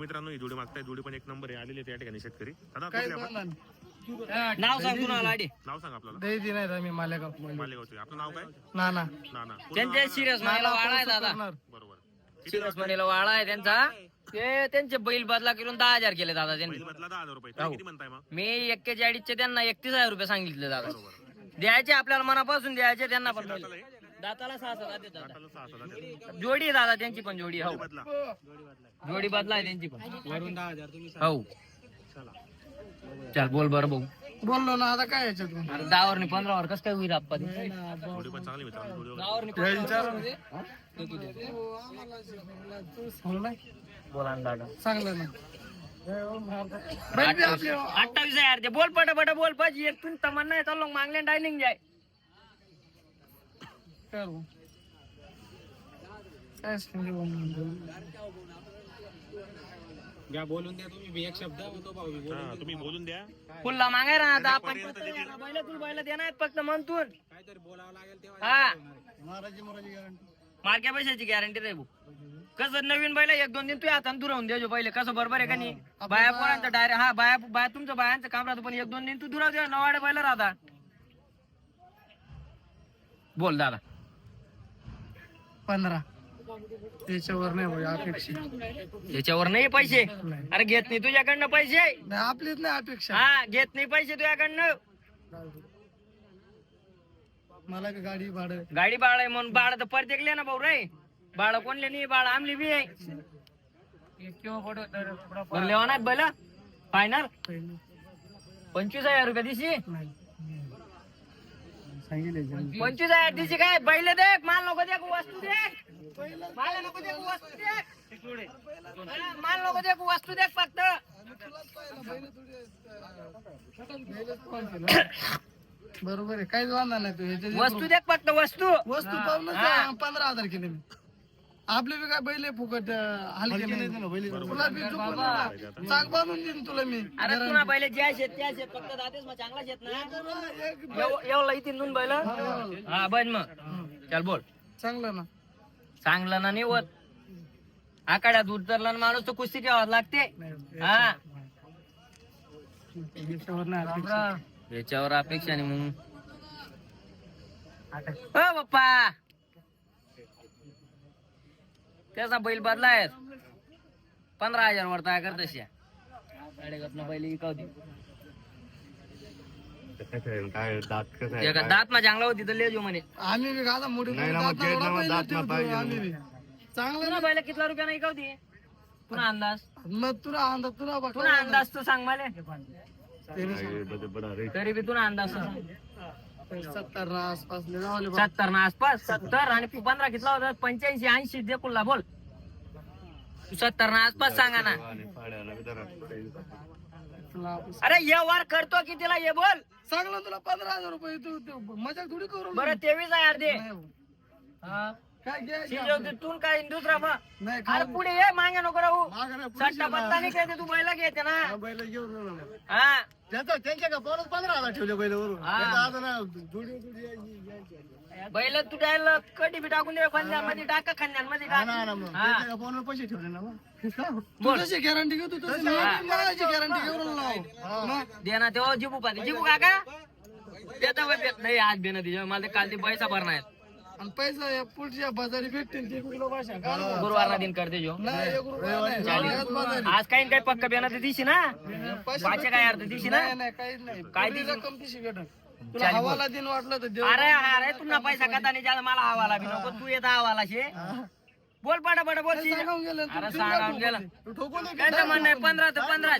मित्रांनो ही जोडी मागताय. जोडी पण एक नंबर आहे. आलेले त्या ठिकाणी शेतकरी. दादा काय कुठले आपण? बोलणार नाव सांग कुणाला आडी? नाव सांग आपल्याला. दही नाही आम्ही मालेगाव. मालेगावचे. आपलं नाव काय? ना ना ना ना पूर्ण त्यांच्या नाव सिरियस म्हणायला वाळा आहे दादा. करणार. बरोबर. किती सिरियस म्हणायला वाळा आहे त्यांचा. ते त्यांचे बैल बदला करून दहा हजार केले दादा त्यांनी. पहिली बदला दहा हजार रुपये. तुम्ही किती म्हणताय मग? मी एक्केच्या अडीचचे त्यांना एकतीस हजार रुपये सांगितले दादा. बरोबर. द्यायचे आपल्याला मनापासून द्यायचे त्यांना पण. दाताला हे? दाताला सहा सहा देतात दादा. दाताला सहा सहा देतात. जोडी आहे दादा त्यांची पण जोडी हो. बदला. जोडी बदला आहे त्यांची पण. हो. चल. बोल बरं भाऊ. बोललो ना आता काय याच्यात अरे दहावर पंधरा वर कसं काय होईल आप्पा ते? जोडी पण चांगली मित्रांनो जोडी दहावर बोला ना दादा. चांगलं ना. अठ्ठावीस हजार ते बोल पट पट बोल. पाहिजे एक तू तमन्ना आहे चाललो मागले डायनिंग जाय. कर. भाऊ. काय सांगू हा, तुम्ही बोलून द्या. फुल्ला मागाय ना आता आपण पर्यंत देतील. बैल तुला बैल देणार फक्त म्हणतून. हा. महाराजी महाराजी गॅरंटी मार्क्या पैशाची गॅरंटी रे भाऊ. कसं नवीन बैल एक दोन दिन तू हातान दुरावून द्यायचो पहिले. कसं बरोबर आहे का नाही? बाया पोरांचं डायरेक्ट हा बाया बाया तुमचं बायांचं काम राहतं पण एक दोन दिन तू दुराव द्या नवाडे बैल राहता बोल दादा. पंधरा. त्याच्यावर नाही भाऊ अपेक्षा. याच्यावर नाही पैसे? नाही. अरे घेत नाही तुझ्याकडनं पैसे? नाही, आपलीच नाही अपेक्षा. हा घेत नाही पैसे तुझ्याकडनं? मला का गाडी भाडं? गाडी बाळ आहे म्हणून बाळ तर परतेकले ना भाऊ रे. बाळ कोणले नाही बाळ आमली बी आहे. बरं लेवा नाही बैल. फायनल पहिलं. पंचवीस हजार रुपये दिशी? नाही. सांगितले पंचवीस हजार दिशी काय? बैल देख माल नको देख वस्तू देख माल नको देख वस्तू देख. हा, माल नको देख वस्तू देख फक्त. बरोबर आहे काहीच वांधा नाही तू ह्याच्या वस्तू देख फक्त वस्तू. वस्तू पाहूनच पंधरा हजार केले मी. आपले बी काय बैल आहे फुकट हलके नाही तुला बी चुकून नाही. चाक बांधून देईन तुला मी. अरे तुला पहिले ज्या शेत त्या शेत फक्त मग चांगला शेत ना. एवढा इथे दोन बैल? हा. बन मग. चल बोल. चांगलं ना. चांगलं ना निवत आकाड्यात उतरला ना माणूस तर कुस्ती ठेवावं लागते. हा. याच्यावर अपेक्षा. नाही मग. हो बाप्पा त्याचा बैल बदलाय. पंधरा हजार वर काय करत तशा. बैल इकावती काय दात कसं होती तर लेजो म्हणे. आम्ही बी गादा मोठी आम्ही बी. चांगलं पुन्हा बैल कितला रुपया नाही पुन्हा अंदाज? मग तुला अंदाज तुला बघ. पुन्हा अंदाज तर सांग मला. तरी बी तुला अंदाज सांग. सत्तर ना आसपास लय झाले बा. सत्तर ना आसपास? सत्तर आणि तू पंधरा घेतला होता पंच्याऐंशी ऐंशी दे कुल्ला बोल. तू सत्तर ना आसपास सांगा ना. तुला अरे ये वार करतो कितीला ये बोल. सांगलं तुला पंधरा हजार रुपये तू तू मजा थोडी करू बरं तेवीस. काय घ्यायचं? शिजवते तू काय दुसरा मग नाही अरे पुढे ये मागे नको राहू. मागं नाही, पुढे सट्टा पत्ता नाही खेळते तू बैला घेते ना. हा, बैलं घेऊन ना. हा? त्याचं त्यांच्या का पोरात पंधरा हजार ठेवले बैलावरून. हा. त्याचं आता ना जोडी जोडी यायची- यायची. बैल तू द्यायला कधी बी टाकून दे खांद्यांमध्ये टाका ना, टाक. पोरावर पैसे ठेवले ना मग. बोल. तू जशी गॅरंटी घेतो तशी गॅरंटी घेऊन लाव. मग. दे ना तेव्हा जिबू पाहते. जिबू काका देता बाई देत नाही आज देणं तिच्या मला काल ते पैसा भरणार आणि पैसा या पुढच्या बाजारी भेटतील ते किलो भाषा का? गुरुवारला दिन करते जो. आज काही काही पक्क बेना दिशी ना. पैसे पाचशे काय अर्थ दिशी ना. काय दिशी? रक्कम तिशी भेटल. तुला बोल. हवाला दिन वाटलं तर देऊ अरे अरे तुला पैसा कथा नाही ज्याला मला हवाला बी नको तू येता हवाला शे बोल पटा पटा बोल शिजा. सांगावून गेलं अरे तू सांगावून गेला. तू ठोकून दे. त्यांचं म्हणणं आहे पंधरा ते पंधरा.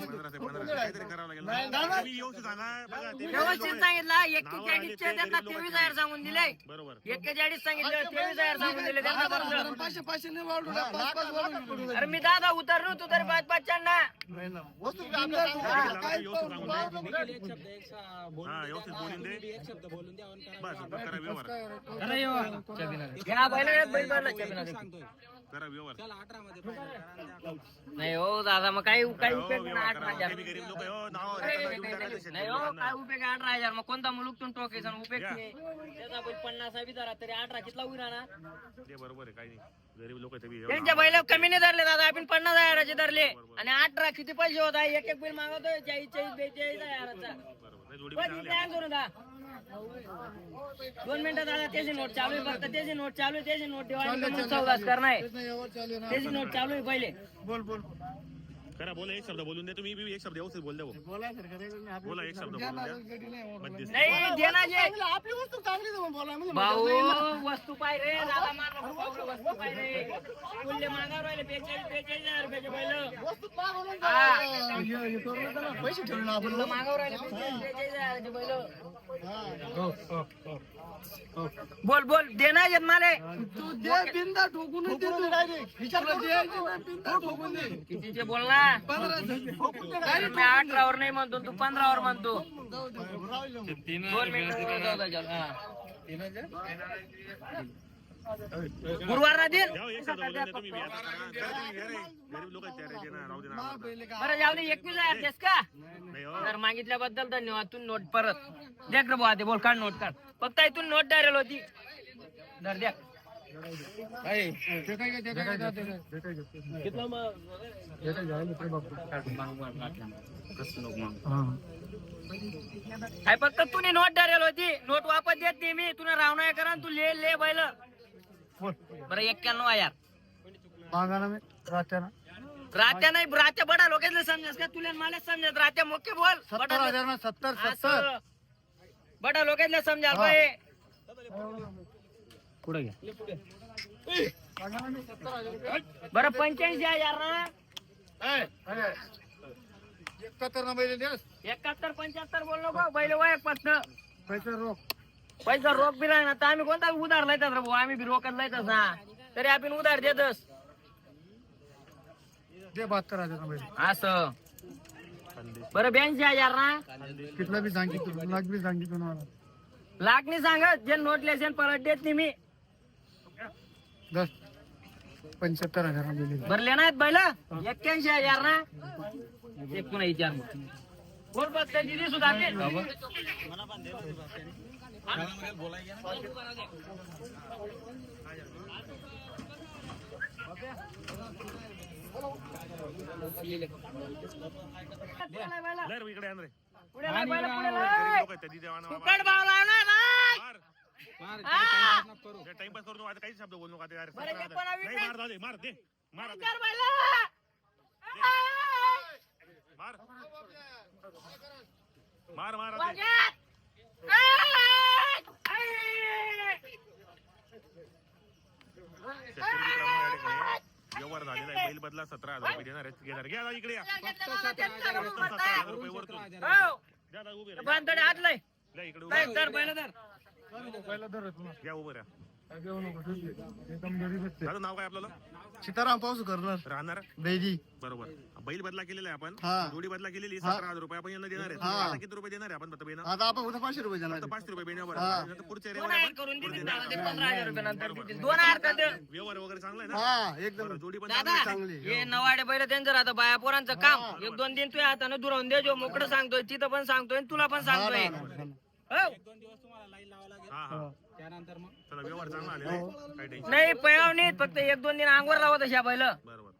व्यवस्थित सांगितलं एक्केचाळीस अडीचचे त्यांना तेवीस हजार सांगून दिले. एक्केचाळीस सांगितलं तेवीस हजार सांगून दिले त्यांना बरोबर पाचशे पाचशे नाही वाढू द्या, पाच पाच वाढू द्या. अरे मी दादा उतरलो तू तरी पाच पाच ना बोलून दे. बस करा व्यवहार. नाही हो दादा मग काही काही हो, उपयोग नाही व्यवहार अठरा करा. हजार ते बी गरीब लोक आहे, हो, नाव देऊन नाही हो. काय उपयोग आहे अठरा हजार मग कोणता मुलूक तुम्ही टोकायचा आणि उपयोग नाही त्याचा बैल पन्नास बी धरा तरी अठरा कितला होईल ना ते बरोबर आहे काही नाही. गरीब लोक ते बी एवढं त्यांच्या बैल कमी नाही धरले दादा आपण पन्नास हजाराचे धरले. आणि अठरा किती पैसे होत आहे? एक एक बैल मागवतोय चाळीस चाळीस बेचाळीस हजाराचा. बरोबर नाही, जोडी पण बघ चांगली इथे आहे. करून दा. दोन मिनिटं दादा त्याची नोट चालू आहे फक्त त्याची नोट चालू आहे त्याची नोट ठेवायची चौदास करणार त्याची नोट चालू आहे पहिले. बोल बोल. करा बोला एक शब्द बोलून दे तुम्ही बी एक शब्द व्यवस्थित बोल द्या भाऊ. बोला सर बोला एक शब्द बोलून द्या बंदिस्त. नाही देना जे आपली वस्तू चांगली आहे, बोला म्हणजे भाऊ वस्तू पाय रे दादा मार नको पावलं, वस्तू पाय रे मूल्य मागा राहिले बेचाळीस बेचाळीस हजार रुपयाचे बैल वस्तू मागवलं ना. हा. हे- हे करू नका ना. पैसे ठेवले ना आपण मागावर राहिले बेचाळीस बेचाळीस हजाराचे बैल हा. बोल बोल देना येत माले. तू दे बिंदा ठोकून दे तू. डायरेक्ट विचार. बिनधास्त ठोकून दे. कितीचे बोल ना मी अठरावर नाही म्हणतो तू पंधरावर म्हणतो. दोन मिनिटं जाऊ दे, चल. गुरुवार ना दिन. बरं जाऊ दे एकवीस देस का? हो. तर मागितल्याबद्दल धन्यवाद तू नोट परत. देख रे बुवा ते बोल काढ नोट काढ. फक्त इथून नोट डायरेल होती. फक्त तुने नोट डायरेल होती. नोट वापस देत नाही मी. तुला रावणा करा आणि तू ले ले बैल. बरं एक्क्याण्णव हजार रात्याना रात्या नाही रात्या बडा लोकांना समजस का? तुला मला समजत रात्या मोके बोल. सत्तर हजार ना सत्तर सत्तर. असं. बडा लोकांना समजा बाई. पुढे घ्या बरं पंच्याऐंशी हजार ना? एकाहत्तर ना पहिले देस एकाहत्तर पंच्याहत्तर बोल नको बैल वय पत्न पैसे रोख. पैसा रोख बी नाही ना तर आम्ही कोणता उधार लायतात रे भाऊ? आम्ही बी रोकत लायतात ना. तरी आपण उधार देतच. दे बहात्तर हजार असं. बरं ब्याऐंशी हजार ना? कितला बी सांगितलं लाख बी सांगितलं ना मला लाख नाही सांगत जे नोट लेशन परत देत नाही मी. दस पंच्याहत्तर हजार ना भरले नाहीत बैल. एक्क्याऐंशी हजार ना? ते पुन्हा विचार मग. बोल बस त्या दिदी सुद्धा ते. लय रे, इकडे आण रे. फुकट भाव लावला नाही. टाइमपास करू. नको, आता काहीच शब्द बोलू काय- मार, जाऊ दे, मार. मार. मार. मार, मार आता. वाजत. शेतकरी मित्रांनो, या ठिकाणी व्यवहार झालेला आहे बैल बदला सतरा हजार रुपये देणार आहेत घेणार घ्या इकडे या सत्तर हजार रुपये वरतून हो. द्या आता उभे राहा. द्या इकडे उभं राहा दादा नाव काय आपल्याला? सीताराम पाऊस करणार. राहणार? बेजी बरोबर. बैल बदला केलेला आहे आपण. हा. जोडी बदला केलेली सतरा हजार रुपये आपण यांना देणार आहे. हा. आता किती रुपये देणार आहे आपण बेना आता आपण उद्या पाचशे रुपये जाणार फक्त पाचशे रुपये बेण्यावर हा. नंतर पुढच्या दोन रेवर हार करून देतील? दादा ते पंधरा हजार रुपये नंतर देतील. दोन हार कर दे. व्यवहार वगैरे चांगला आहे ना? हा एकदम. बरं, जोडी पण दादा चांगली हे नवाडे बैल त्यांचं राहतं बाया पोरांचं काम. एक दोन दिन तुझ्या हाताने दुरावून दे जो मोकळं सांगतोय तिथं पण सांगतोय आणि तुला पण सांगतोय. हो. हा हा. चला व्यवहार चांगला आलेला आहे. काही टेन्शन नाही पयाव नाही फक्त एक दोन दिन अंगवर लावत अशा बैल बरोबर.